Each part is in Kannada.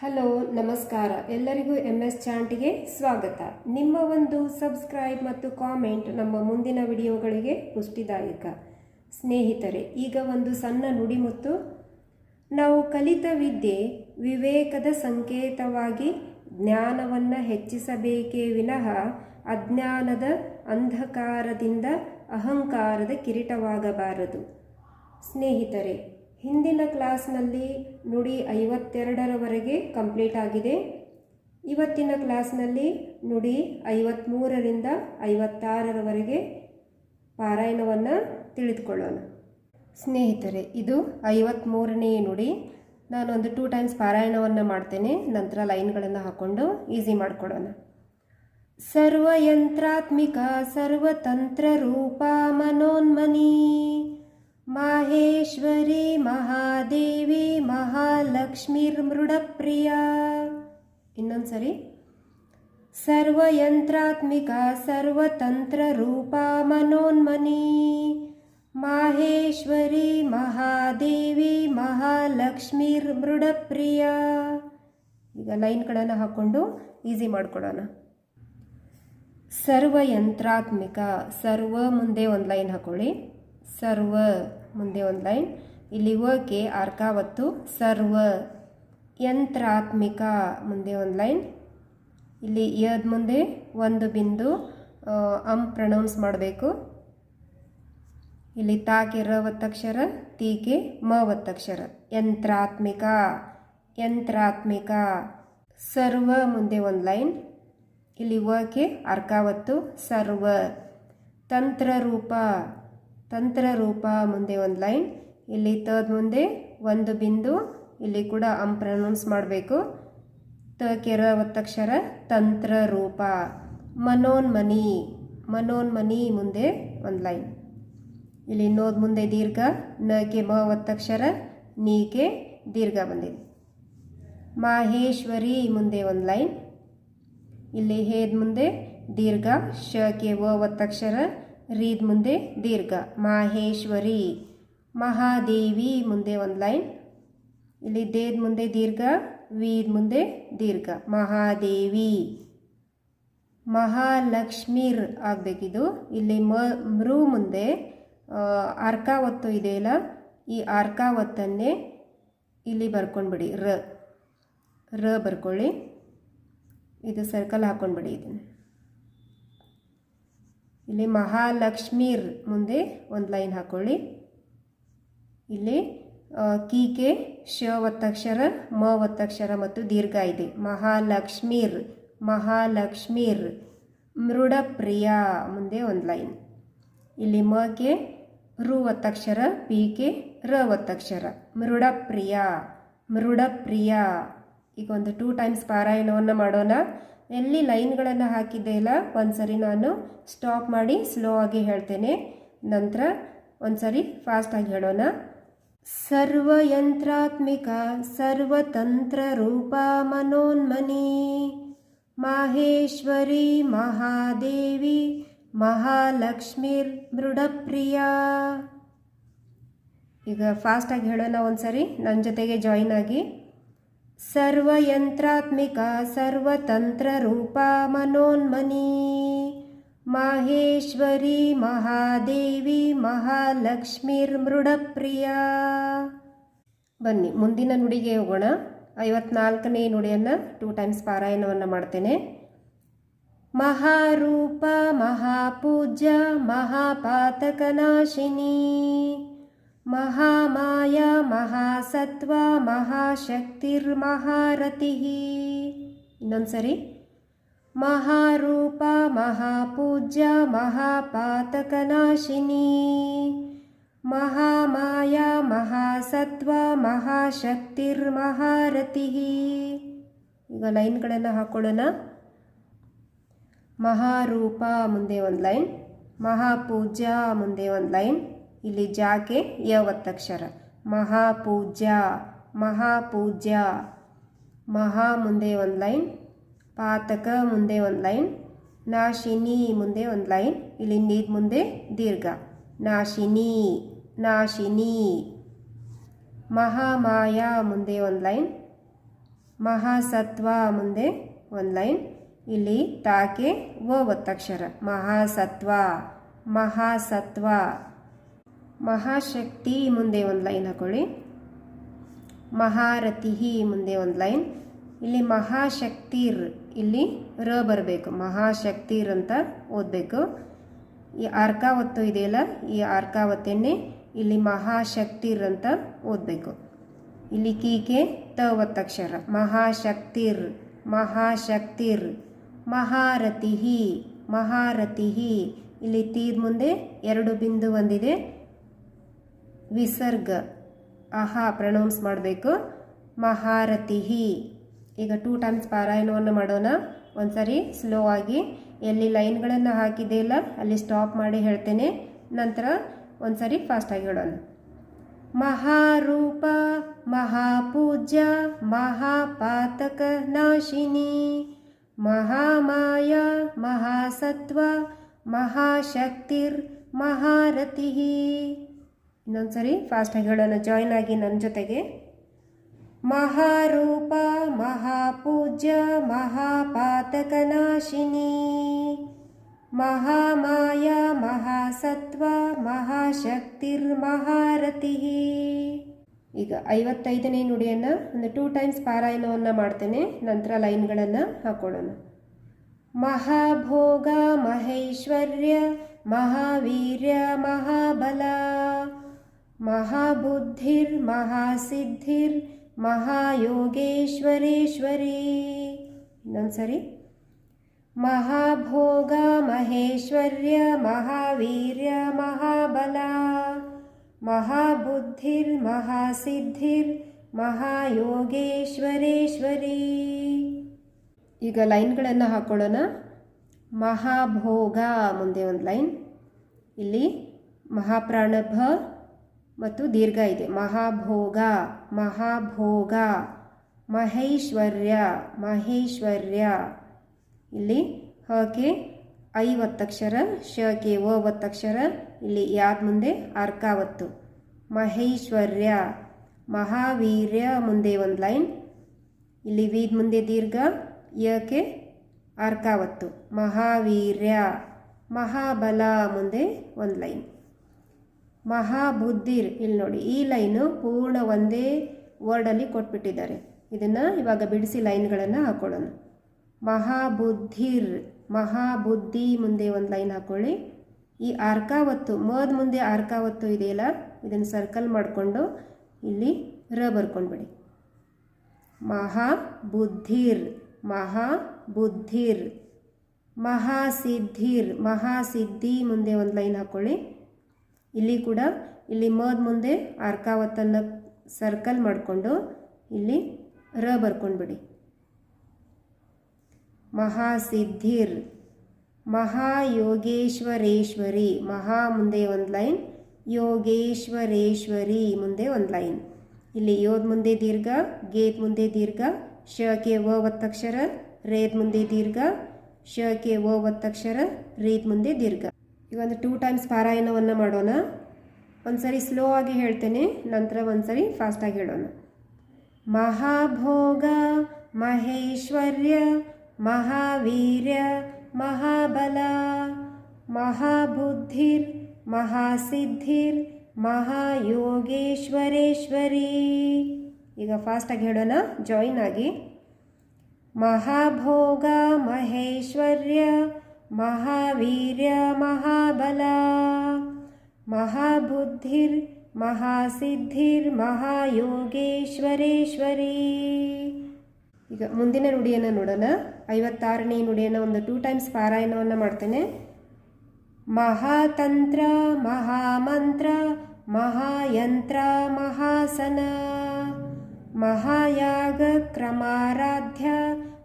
ಹಲೋ, ನಮಸ್ಕಾರ. ಎಲ್ಲರಿಗೂ ಎಂ ಎಸ್ ಚಾಂಟಿಗೆ ಸ್ವಾಗತ. ನಿಮ್ಮ ಒಂದು ಸಬ್ಸ್ಕ್ರೈಬ್ ಮತ್ತು ಕಾಮೆಂಟ್ ನಮ್ಮ ಮುಂದಿನ ವಿಡಿಯೋಗಳಿಗೆ ಪುಷ್ಟಿದಾಯಕ. ಸ್ನೇಹಿತರೆ, ಈಗ ಒಂದು ಸಣ್ಣ ನುಡಿಮುತ್ತು. ನಾವು ಕಲಿತ ವಿದ್ಯೆ ವಿವೇಕದ ಸಂಕೇತವಾಗಿ ಜ್ಞಾನವನ್ನು ಹೆಚ್ಚಿಸಬೇಕೇ ವಿನಃ ಅಜ್ಞಾನದ ಅಂಧಕಾರದಿಂದ ಅಹಂಕಾರದ ಕಿರೀಟವಾಗಬಾರದು. ಸ್ನೇಹಿತರೆ ಹಿಂದಿನ ಕ್ಲಾಸ್ನಲ್ಲಿ ನುಡಿ ಐವತ್ತೆರಡರವರೆಗೆ ಕಂಪ್ಲೀಟ್ ಆಗಿದೆ. ಇವತ್ತಿನ ಕ್ಲಾಸ್ನಲ್ಲಿ ನುಡಿ ಐವತ್ತ್ಮೂರರಿಂದ ಐವತ್ತಾರರವರೆಗೆ ಪಾರಾಯಣವನ್ನು ತಿಳಿದುಕೊಳ್ಳೋಣ. ಸ್ನೇಹಿತರೆ, ಇದು ಐವತ್ತ್ಮೂರನೇ ನುಡಿ. ನಾನೊಂದು ಟೂ ಟೈಮ್ಸ್ ಪಾರಾಯಣವನ್ನು ಮಾಡ್ತೇನೆ. ನಂತರ ಲೈನ್ಗಳನ್ನು ಹಾಕ್ಕೊಂಡು ಈಸಿ ಮಾಡಿಕೊಡೋಣ. ಸರ್ವಯಂತ್ರಾತ್ಮಿಕ ಸರ್ವತಂತ್ರ ರೂಪ ಮನೋನ್ಮನಿ. ಮಾಹೇಶ್ವರಿ, ಮಹಾದೇವಿ, ಮಹಾಲಕ್ಷ್ಮೀರ್ಮೃಡಪ್ರಿಯ. ಇನ್ನೊಂದು ಸರಿ ಸರ್ವಯಂತ್ರಾತ್ಮಿಕ, ಸರ್ವತಂತ್ರರೂಪ, ಮನೋನ್ಮನಿ. ಮಾಹೇಶ್ವರಿ, ಮಹಾದೇವಿ, ಮಹಾಲಕ್ಷ್ಮೀರ್ಮೃಡಪ್ರಿಯ. ಈಗ ಲೈನ್ಗಳನ್ನು ಹಾಕ್ಕೊಂಡು ಈಸಿ ಮಾಡಿಕೊಡೋಣ. ಸರ್ವಯಂತ್ರಾತ್ಮಿಕ, ಸರ್ವ ಮುಂದೆ ಒಂದು ಲೈನ್ ಹಾಕೊಳ್ಳಿ. ಸರ್ವ ಮುಂದೆ ಒಂದು ಲೈನ್. ಇಲ್ಲಿ ಓಕೆ ಅರ್ಕಾವತ್ತು ಸರ್ವ ಯಂತ್ರಾತ್ಮಿಕ ಮುಂದೆ ಒಂದು ಲೈನ್. ಇಲ್ಲಿ ಯದ್ ಮುಂದೆ ಒಂದು ಬಿಂದು ಅಂ ಪ್ರನೌನ್ಸ್ ಮಾಡಬೇಕು. ಇಲ್ಲಿ ತಾಕೆ ರ ಒತ್ತಕ್ಷರ ತೀಕೆ ಮ ಒತ್ತಕ್ಷರ ಯಂತ್ರಾತ್ಮಿಕ ಯಂತ್ರಾತ್ಮಿಕ. ಸರ್ವ ಮುಂದೆ ಒಂದು ಲೈನ್. ಇಲ್ಲಿ ಓಕೆ ಅರ್ಕಾವತ್ತು ಸರ್ವ. ತಂತ್ರರೂಪ ತಂತ್ರರೂಪ ಮುಂದೆ ಒಂದು ಲೈನ್, ಇಲ್ಲಿ ತದ ಮುಂದೆ ಒಂದು ಬಿಂದು, ಇಲ್ಲಿ ಕೂಡ ಅಂ ಪ್ರನೌನ್ಸ್ ಮಾಡಬೇಕು. ತ ಕೆರ ಒತ್ತಕ್ಷರ ತಂತ್ರ ರೂಪ ಮನೋನ್ಮನಿ ಮನೋನ್ಮನಿ ಮುಂದೆ ಒಂದು ಲೈನ್. ಇಲ್ಲಿ ನೋದ್ ಮುಂದೆ ದೀರ್ಘ, ನ ಕೆ ಮ ಒತ್ತಕ್ಷರ ನೀಕೆ ದೀರ್ಘ ಬಂದಿದೆ. ಮಾಹೇಶ್ವರಿ ಮುಂದೆ ಒಂದು ಲೈನ್. ಇಲ್ಲಿ ಹೇದ್ ಮುಂದೆ ದೀರ್ಘ, ಶ ಕೆ ಒತ್ತಕ್ಷರ ರೀದ್ ಮುಂದೆ ದೀರ್ಘ. ಮಾಹೇಶ್ವರಿ. ಮಹಾದೇವಿ ಮುಂದೆ ಒಂದು ಲೈನ್. ಇಲ್ಲಿ ದೇದ್ ಮುಂದೆ ದೀರ್ಘ, ವೀದ್ ಮುಂದೆ ದೀರ್ಘ. ಮಹಾದೇವಿ. ಮಹಾಲಕ್ಷ್ಮೀರ್ ಆಗಬೇಕಿದು. ಇಲ್ಲಿ ಮ, ಮೃ ಮುಂದೆ ಅರ್ಕಾವತ್ತು ಇದೆಯಲ್ಲ ಈ ಅರ್ಕಾವತ್ತನ್ನೇ ಇಲ್ಲಿ ಬರ್ಕೊಂಡ್ಬಿಡಿ. ರ. ರ ಬರ್ಕೊಳ್ಳಿ. ಇದು ಸರ್ಕಲ್ ಹಾಕ್ಕೊಂಡ್ಬಿಡಿ ಇದನ್ನು. ಇಲ್ಲಿ ಮಹಾಲಕ್ಷ್ಮೀರ್ ಮುಂದೆ ಒಂದು ಲೈನ್ ಹಾಕೊಳ್ಳಿ. ಇಲ್ಲಿ ಕಿ ಕೆ ಶ ಒತ್ತಕ್ಷರ ಮ ಒತ್ತಕ್ಷರ ಮತ್ತು ದೀರ್ಘ ಇದೆ. ಮಹಾಲಕ್ಷ್ಮೀರ್ ಮಹಾಲಕ್ಷ್ಮೀರ್, ಮೃಡಪ್ರಿಯ ಮುಂದೆ ಒಂದು ಲೈನ್. ಇಲ್ಲಿ ಮ ಕೆ ರು ಒತ್ತಕ್ಷರ ಪಿ ಕೆ ರ ಒತ್ತಕ್ಷರ ಮೃಡಪ್ರಿಯ ಮೃಡಪ್ರಿಯ. ಈಗ ಒಂದು ಟೂ ಟೈಮ್ಸ್ ಪಾರಾಯಣವನ್ನು ಮಾಡೋಣ. ಎಲ್ಲಿ ಲೈನ್ಗಳನ್ನು ಒಂದು ಸರಿ ನಾನು ಸ್ಟಾಪ್ ಮಾಡಿ ಸ್ಲೋ ಆಗಿ ಹೇಳ್ತೇನೆ. ನಂತರ ಒಂದ್ಸರಿ ಫಾಸ್ಟಾಗಿ ಹೇಳೋಣ. ಸರ್ವಯಂತ್ರಾತ್ಮಿಕ ಸರ್ವತಂತ್ರರೂಪ ಮನೋನ್ಮನಿ, ಮಾಹೇಶ್ವರಿ ಮಹಾದೇವಿ, ಮಹಾಲಕ್ಷ್ಮೀರ್ ಮೃಡಪ್ರಿಯ. ಈಗ ಫಾಸ್ಟಾಗಿ ಹೇಳೋಣ ಒಂದ್ಸರಿ ನನ್ನ ಜೊತೆಗೆ ಜಾಯಿನ್ ಆಗಿ. ಸರ್ವಯಂತ್ರಾತ್ಮಿಕ सर्वतन्त्ररूपा ಮನೋನ್ಮನಿ. ಮಾಹೇಶ್ವರಿ, ಮಹಾದೇವಿ ಮೃಡಪ್ರಿಯ ಬನ್ನಿ, ಮುಂದಿನ ನುಡಿಗೆ ಹೋಗೋಣ. ಐವತ್ನಾಲ್ಕನೇ ನುಡಿಯನ್ನು ಟೂ ಟೈಮ್ಸ್ ಪಾರಾಯಣವನ್ನು ಮಾಡ್ತೇನೆ. ಮಹಾರೂಪ, ಮಹಾಪೂಜ್ಯ, ಮಹಾಪಾತಕನಾಶಿನಿ. ಮಹಾಮಾಯ, ಮಹಾಸತ್ವ ಮಹಾಶಕ್ತಿರ್ಮಹಾರತಿ ಇನ್ನೊಂದ್ಸರಿ ಮಹಾರೂಪ, ಮಹಾಪೂಜ್ಯ, ಮಹಾಪಾತಕನಾಶಿನಿ. ಮಹಾಮಾಯ, ಮಹಾಸತ್ವ ಮಹಾಶಕ್ತಿರ್ಮಹಾರತಿ ಈಗ ಲೈನ್ಗಳನ್ನು ಹಾಕೊಳ್ಳೋಣ. ಮಹಾರೂಪ ಮುಂದೆ ಒಂದು ಲೈನ್, ಮಹಾಪೂಜ್ಯ ಮುಂದೆ ಒಂದು ಲೈನ್. ಇಲ್ಲಿ ಜಾಕೆ ಯ ಒತ್ತಕ್ಷರ ಮಹಾಪೂಜ್ಯ ಮಹಾಪೂಜ್ಯ. ಮಹಾ ಮುಂದೆ ಒಂದು ಲೈನ್, ಪಾತಕ ಮುಂದೆ ಒಂದು ಲೈನ್, ನಾಶಿನಿ ಮುಂದೆ ಒಂದು ಲೈನ್, ಇಲ್ಲಿ ನೀರ್ ಮುಂದೆ ದೀರ್ಘ. ನಾಶಿನಿ ನಾಶಿನಿ. ಮಹಾಮಾಯ ಮುಂದೆ ಒಂದು ಲೈನ್, ಮಹಾಸತ್ವ ಮುಂದೆ ಒಂದು ಲೈನ್, ಇಲ್ಲಿ ತಾಕೆ ವ ಒತ್ತಕ್ಷರ ಮಹಾಸತ್ವ ಮಹಾಸತ್ವ. ಮಹಾಶಕ್ತಿ ಮುಂದೆ ಒಂದು ಲೈನ್ ಹಾಕೊಳ್ಳಿ. ಮಹಾರಥಿ ಮುಂದೆ ಒಂದು ಲೈನ್. ಇಲ್ಲಿ ಮಹಾಶಕ್ತಿರ್, ಇಲ್ಲಿ ರ ಬರಬೇಕು. ಮಹಾಶಕ್ತಿರ್ ಅಂತ ಓದಬೇಕು. ಈ ಅರ್ಕಾವತ್ತು ಇದೆಯಲ್ಲ, ಈ ಅರ್ಕಾವತ್ತನ್ನೇ ಇಲ್ಲಿ ಮಹಾಶಕ್ತಿರ್ ಅಂತ ಓದಬೇಕು. ಇಲ್ಲಿ ಕೀಕೆ ತ ಒತ್ತಕ್ಷರ ಮಹಾಶಕ್ತಿರ್ ಮಹಾಶಕ್ತಿರ್. ಮಹಾರಥಿ ಮಹಾರಥಿ. ಇಲ್ಲಿ ತೀರ್ ಮುಂದೆ ಎರಡು ಬಿಂದು ಒಂದಿದೆ. ವಿಸರ್ಗ. ಆಹಾ ಪ್ರನೌನ್ಸ್ ಮಾಡಬೇಕು. ಮಹಾರತಿಹಿ. ಈಗ ಟೂ ಟೈಮ್ಸ್ ಪಾರಾಯಣವನ್ನು ಮಾಡೋಣ. ಒಂದ್ಸರಿ ಸ್ಲೋ ಆಗಿ. ಎಲ್ಲಿ ಲೈನ್ಗಳನ್ನು ಹಾಕಿದೆಯಲ್ಲ ಅಲ್ಲಿ ಸ್ಟಾಪ್ ಮಾಡಿ ಹೇಳ್ತೇನೆ. ನಂತರ ಒಂದ್ಸರಿ ಫಾಸ್ಟಾಗಿ ಹೇಳೋಣ. ಮಹಾರೂಪ, ಮಹಾಪೂಜ್ಯ, ಮಹಾಪಾತಕ ನಾಶಿನಿ, ಮಹಾಮಾಯ, ಮಹಾಸತ್ವ, ಮಹಾಶಕ್ತಿರ್ ಮಹಾರಥಿ ಇನ್ನೊಂದ್ಸರಿ ಫಾಸ್ಟಾಗಿ ಹೇಳೋಣ. ಜಾಯ್ನ್ ಆಗಿ ನನ್ನ ಜೊತೆಗೆ. ಮಹಾರೂಪ, ಮಹಾಪೂಜ್ಯ, ಮಹಾಪಾತಕನಾಶಿನಿ. ಮಹಾಮಾಯ, ಮಹಾಸತ್ವ, ಮಹಾಶಕ್ತಿರ್, ಮಹಾರತಿ. ಈಗ ಐವತ್ತೈದನೇ ನುಡಿಯನ್ನು ಒಂದು ಟೂ ಟೈಮ್ಸ್ ಪಾರಾಯಣವನ್ನು ಮಾಡ್ತೇನೆ. ನಂತರ ಲೈನ್ಗಳನ್ನು ಹಾಕೊಳ್ಳೋಣ. ಮಹಾಭೋಗ, ಮಹೇಶ್ವರ್ಯ, ಮಹಾವೀರ್ಯ, ಮಹಾಬಲ. ಮಹಾಬುದ್ಧಿರ್, ಮಹಾಸಿದ್ಧಿರ್, ಮಹಾಯೋಗೇಶ್ವರೇಶ್ವರಿ. ಇನ್ನೊಂದ್ಸರಿ ಮಹಾಭೋಗ, ಮಹೇಶ್ವರ್ಯ, ಮಹಾವೀರ್ಯ, ಮಹಾಬಲ. ಮಹಾಬುದ್ಧಿರ್, ಮಹಾಸಿದ್ಧಿರ್, ಮಹಾಯೋಗೇಶ್ವರೇಶ್ವರಿ. ಈಗ ಲೈನ್ಗಳನ್ನು ಹಾಕೊಳ್ಳೋಣ. ಮಹಾಭೋಗ, ಮುಂದೆ ಒಂದು ಲೈನ್. ಇಲ್ಲಿ ಮಹಾಪ್ರಾಣಭ ಮತ್ತು ದೀರ್ಘ ಇದೆ. ಮಹಾಭೋಗ ಮಹಾಭೋಗ, ಮಹೇಶ್ವರ್ಯ ಮಹೇಶ್ವರ್ಯ. ಇಲ್ಲಿ ಹಕೆ ಐವತ್ತಕ್ಷರ, ಶಕೆ ಓ ಒತ್ತಕ್ಷರ ಇಲ್ಲಿ ಯಾದ ಮುಂದೆ ಅರ್ಕಾವತ್ತು. ಮಹೇಶ್ವರ್ಯ, ಮಹಾವೀರ್ಯ ಮುಂದೆ ಒಂದು ಲೈನ್. ಇಲ್ಲಿ ವೀದ್ ಮುಂದೆ ದೀರ್ಘ, ಯಕೆ ಅರ್ಕಾವತ್ತು. ಮಹಾವೀರ್ಯ, ಮಹಾಬಲ ಮುಂದೆ ಒಂದು ಲೈನ್. ಮಹಾಬುದ್ಧಿರ್. ಇಲ್ಲಿ ನೋಡಿ, ಈ ಲೈನು ಪೂರ್ಣ ಒಂದೇ ವರ್ಡಲ್ಲಿ ಕೊಟ್ಬಿಟ್ಟಿದ್ದಾರೆ. ಇದನ್ನು ಇವಾಗ ಬಿಡಿಸಿ ಲೈನ್ಗಳನ್ನು ಹಾಕೊಳ್ಳೋಣ. ಮಹಾಬುದ್ಧಿರ್. ಮಹಾಬುದ್ಧಿ ಮುಂದೆ ಒಂದು ಲೈನ್ ಹಾಕೊಳ್ಳಿ. ಈ ಅರ್ಕಾವತ್ತು, ಮದ್ ಮುಂದೆ ಅರ್ಕಾವತ್ತು ಇದೆಯಲ್ಲ, ಇದನ್ನು ಸರ್ಕಲ್ ಮಾಡಿಕೊಂಡು ಇಲ್ಲಿ ರ ಬರ್ಕೊಂಡ್ಬಿಡಿ. ಮಹಾಬುದ್ಧಿರ್. ಮಹಾಬುದ್ಧಿರ್. ಮಹಾಸಿದ್ಧಿರ್. ಮಹಾಸಿದ್ಧಿ ಮುಂದೆ ಒಂದು ಲೈನ್ ಹಾಕೊಳ್ಳಿ. ಇಲ್ಲಿ ಕೂಡ ಇಲ್ಲಿ ಮದ್ ಮುಂದೆ ಅರ್ಕಾವತ್ತನ್ನು ಸರ್ಕಲ್ ಮಾಡಿಕೊಂಡು ಇಲ್ಲಿ ರ ಬರ್ಕೊಂಡ್ಬಿಡಿ. ಮಹಾಸಿದ್ಧಿರ್. ಮಹಾಯೋಗೇಶ್ವರೇಶ್ವರಿ. ಮಹಾ ಮುಂದೆ ಒಂದು ಲೈನ್. ಯೋಗೇಶ್ವರೇಶ್ವರಿ ಮುಂದೆ ಒಂದು ಲೈನ್. ಇಲ್ಲಿ ಯೋದ್ ಮುಂದೆ ದೀರ್ಘ, ಗೇತ್ ಮುಂದೆ ದೀರ್ಘ ಶಕೆ ವ ಒತ್ತಕ್ಷರ ರೇದ್ ಮುಂದೆ ದೀರ್ಘ ಶಕೆ ವ ಒತ್ತಕ್ಷರ ರೀದ್ ಮುಂದೆ ದೀರ್ಘ. ಈಗ ಒಂದು ಟೂ ಟೈಮ್ಸ್ ಪಾರಾಯಣವನ್ನು ಮಾಡೋಣ. ಒಂದ್ಸರಿ ಸ್ಲೋ ಆಗಿ ಹೇಳ್ತೇನೆ, ನಂತರ ಒಂದ್ಸರಿ ಫಾಸ್ಟಾಗಿ ಹೇಳೋಣ. ಮಹಾಭೋಗ ಮಹೇಶ್ವರ್ಯ ಮಹಾವೀರ್ಯ ಮಹಾಬಲ ಮಹಾಬುದ್ಧಿರ್ ಮಹಾಸಿದ್ಧಿರ್ ಮಹಾಯೋಗೇಶ್ವರೇಶ್ವರಿ. ಈಗ ಫಾಸ್ಟಾಗಿ ಹೇಳೋಣ ಜಾಯಿನ್ ಆಗಿ. ಮಹಾಭೋಗ ಮಹೇಶ್ವರ್ಯ ಮಹಾವೀರ್ಯ, ಮಹಾಬಲ, ಮಹಾಬುದ್ಧಿರ್, ಮಹಾಸಿದ್ಧಿರ್, ಮಹಾಯೋಗೇಶ್ವರೇಶ್ವರಿ. ಈಗ ಮುಂದಿನ ನುಡಿಯನ್ನು ನೋಡೋಣ. ಐವತ್ತಾರನೇ ನುಡಿಯನ್ನು ಒಂದು ಟೂ ಟೈಮ್ಸ್ ಪಾರಾಯಣವನ್ನು ಮಾಡ್ತೇನೆ. ಮಹಾತಂತ್ರ, ಮಹಾಮಂತ್ರ, ಮಹಾಯಂತ್ರ, ಮಹಾಸನ, ಮಹಾಯಾಗ, ಕ್ರಮಾರಾಧ್ಯ,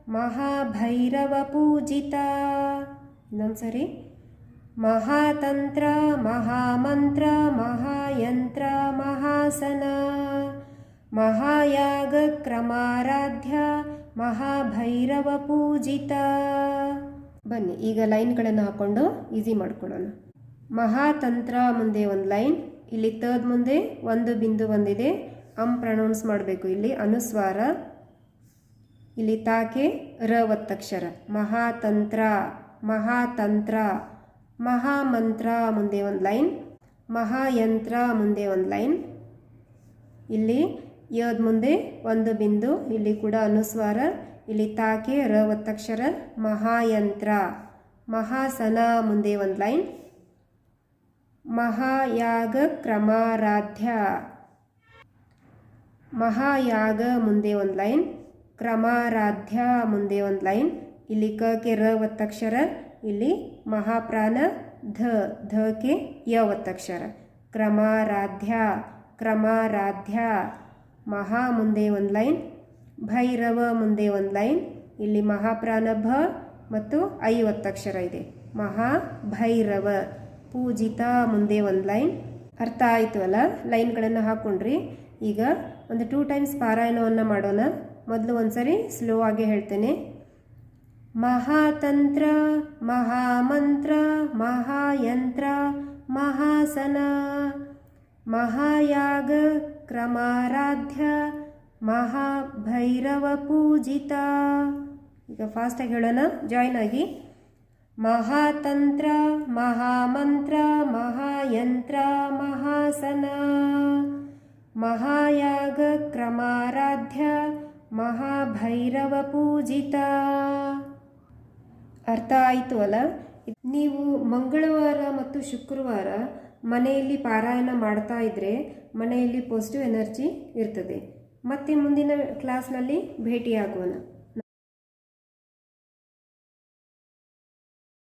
ಮಹಾಭೈರವ ಪೂಜಿತ. ಇನ್ನೊಂದ್ಸರಿ. ಮಹಾತಂತ್ರ, ಮಹಾಮಂತ್ರ, ಮಹಾಯಂತ್ರ, ಮಹಾಸನ, ಮಹಾಯಾಗ ಕ್ರಮಾರಾಧ್ಯ, ಮಹಾಭೈರವ ಪೂಜಿತ. ಬನ್ನಿ, ಈಗ ಲೈನ್ಗಳನ್ನು ಹಾಕೊಂಡು ಈಸಿ ಮಾಡ್ಕೊಳ್ಳೋಣ. ಮಹಾತಂತ್ರ ಮುಂದೆ ಒಂದು ಲೈನ್, ಇಲ್ಲಿ ತದ್ ಮುಂದೆ ಒಂದು ಬಿಂದು ಒಂದಿದೆ. ಅಂ ಪ್ರನೌನ್ಸ್ ಮಾಡಬೇಕು ಇಲ್ಲಿ, ಅನುಸ್ವಾರ. ಇಲ್ಲಿ ತಾಕೆ, ರ ಒತ್ತಕ್ಷರ. ಮಹಾತಂತ್ರ. ಮಹಾತಂತ್ರ. ಮಹಾಮಂತ್ರ ಮುಂದೆ ಒಂದು ಲೈನ್. ಮಹಾಯಂತ್ರ ಮುಂದೆ ಒಂದು ಲೈನ್. ಇಲ್ಲಿ ಯೋದ್ ಮುಂದೆ ಒಂದು ಬಿಂದು, ಇಲ್ಲಿ ಕೂಡ ಅನುಸ್ವಾರ, ಇಲ್ಲಿ ತಾಕೆ, ರ ಒತ್ತಕ್ಷರ, ಮಹಾಯಂತ್ರ. ಮಹಾಸನ ಮುಂದೆ ಒಂದು ಲೈನ್. ಮಹಾಯಾಗ ಕ್ರಮಾರಾಧ್ಯ. ಮಹಾಯಾಗ ಮುಂದೆ ಒಂದು ಲೈನ್. ಕ್ರಮಾರಾಧ್ಯ ಮುಂದೆ ಒಂದು ಲೈನ್. ಇಲ್ಲಿ ಕ ಕೆ ರ ಒತ್ತಕ್ಷರ ಇಲ್ಲಿ ಮಹಾಪ್ರಾಣ ಧ ಧ ಕೆ ಯ ಒತ್ತಕ್ಷರ ಕ್ರಮಾರಾಧ್ಯ ಕ್ರಮಾರಾಧ್ಯ. ಮಹಾ ಮುಂದೆ ಒಂದು ಲೈನ್, ಭೈರವ ಮುಂದೆ ಒಂದು ಲೈನ್, ಇಲ್ಲಿ ಮಹಾಪ್ರಾಣ ಭ ಮತ್ತು ಐ ಒತ್ತಕ್ಷರ ಇದೆ. ಮಹಾ ಭೈರವ, ಪೂಜಿತ ಮುಂದೆ ಒಂದು ಲೈನ್. ಅರ್ಥ ಆಯಿತು ಅಲ್ಲ? ಲೈನ್ಗಳನ್ನು ಹಾಕ್ಕೊಂಡ್ರಿ ಈಗ ಒಂದು ಟೂ ಟೈಮ್ಸ್ ಪಾರಾಯಣವನ್ನು ಮಾಡೋಣ. ಮೊದಲು ಒಂದ್ಸರಿ ಸ್ಲೋ ಆಗಿ ಹೇಳ್ತೇನೆ. ಮಹಾತಂತ್ರ ಮಹಾಮಂತ್ರ ಮಹಾಯಂತ್ರ ಮಹಾಸನ ಮಹಾಯಾಗ ಕ್ರಮಾರಾಧ್ಯ ಮಹಾಭೈರವ ಪೂಜಿತ ಈಗ ಫಾಸ್ಟಾಗಿ ಹೇಳೋಣ ಜಾಯ್ನ್ ಆಗಿ ಮಹಾತಂತ್ರ ಮಹಾಮಂತ್ರ ಮಹಾಯಂತ್ರ ಮಹಾಸನ ಮಹಾಯಾಗ ಕ್ರಮಾರಾಧ್ಯ ಮಹಾಭೈರವ ಪೂಜಿತ ಅರ್ಥ ಆಯಿತು ಅಲ್ಲ? ನೀವು ಮಂಗಳವಾರ ಮತ್ತು ಶುಕ್ರವಾರ ಮನೆಯಲ್ಲಿ ಪಾರಾಯಣ ಮಾಡ್ತಾ ಇದ್ದರೆ ಮನೆಯಲ್ಲಿ ಪಾಸಿಟಿವ್ ಎನರ್ಜಿ ಇರ್ತದೆ. ಮತ್ತೆ ಮುಂದಿನ ಕ್ಲಾಸ್ನಲ್ಲಿ ಭೇಟಿಯಾಗೋಣ.